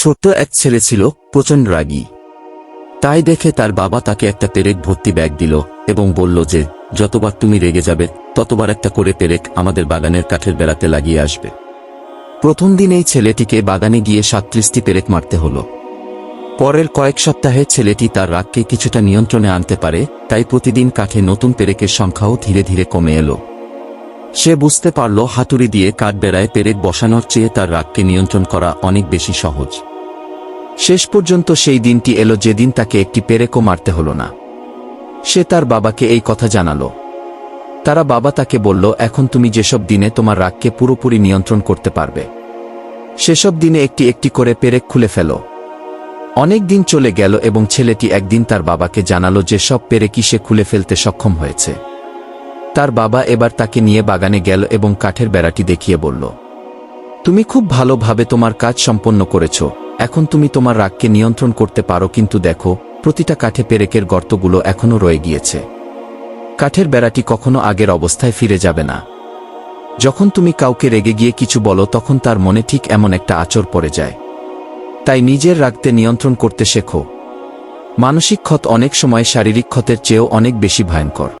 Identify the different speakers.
Speaker 1: ছোট্ট এক ছেলে ছিল, প্রচণ্ড রাগী। তাই দেখে তার বাবা তাকে একটা পেরেক ভর্তি ব্যাগ দিল এবং বলল যে, যতবার তুমি রেগে যাবে, ততবার একটা করে পেরেক আমাদের বাগানের কাঠের বেড়াতে লাগিয়ে আসবে। প্রথম দিন এই ছেলেটিকে বাগানে গিয়ে সাতত্রিশটি পেরেক মারতে হলো। পরের কয়েক সপ্তাহে ছেলেটি তার রাগকে কিছুটা নিয়ন্ত্রণে আনতে পারে, তাই প্রতিদিন কাঠে নতুন পেরেকের সংখ্যাও ধীরে ধীরে কমে এলো। সে বুঝতে পারল, হাতুড়ি দিয়ে কাঠ বেড়ায় পেরেক বসানোর চেয়ে তার রাগকে নিয়ন্ত্রণ করা অনেক বেশি সহজ। শেষ পর্যন্ত সেই দিনটি এলো যেদিন তাকে একটি পেরেকও মারতে হলো না। সে তার বাবাকে এই কথা জানালো। তারা বাবা তাকে বলল, এখন তুমি যেসব দিনে তোমার রাগকে পুরোপুরি নিয়ন্ত্রণ করতে পারবে, সেসব দিনে একটি একটি করে পেরেক খুলে ফেলো। অনেক দিন চলে গেল এবং ছেলেটি একদিন তার বাবাকে জানালো যে সব পেরেকই সে খুলে ফেলতে সক্ষম হয়েছে। তার বাবা এবার তাকে নিয়ে বাগানে গেল এবং কাঠের বেড়াটি দেখিয়ে বলল, তুমি খুব ভালোভাবে তোমার কাজ সম্পন্ন করেছ। এখন তুমি তোমার রাগকে নিয়ন্ত্রণ করতে পারো, কিন্তু দেখো, প্রতিটা কাঠে পেরেকের গর্তগুলো এখনও রয়ে গিয়েছে। কাঠের বেড়াটি কখনো আগের অবস্থায় ফিরে যাবে না। যখন তুমি কাউকে রেগে গিয়ে কিছু বলো, তখন তার মনে ঠিক এমন একটা আচর পড়ে যায়। তাই নিজের রাগতে নিয়ন্ত্রণ করতে শেখো। মানসিক ক্ষত অনেক সময় শারীরিক ক্ষতের চেয়েও অনেক বেশি ভয়ঙ্কর।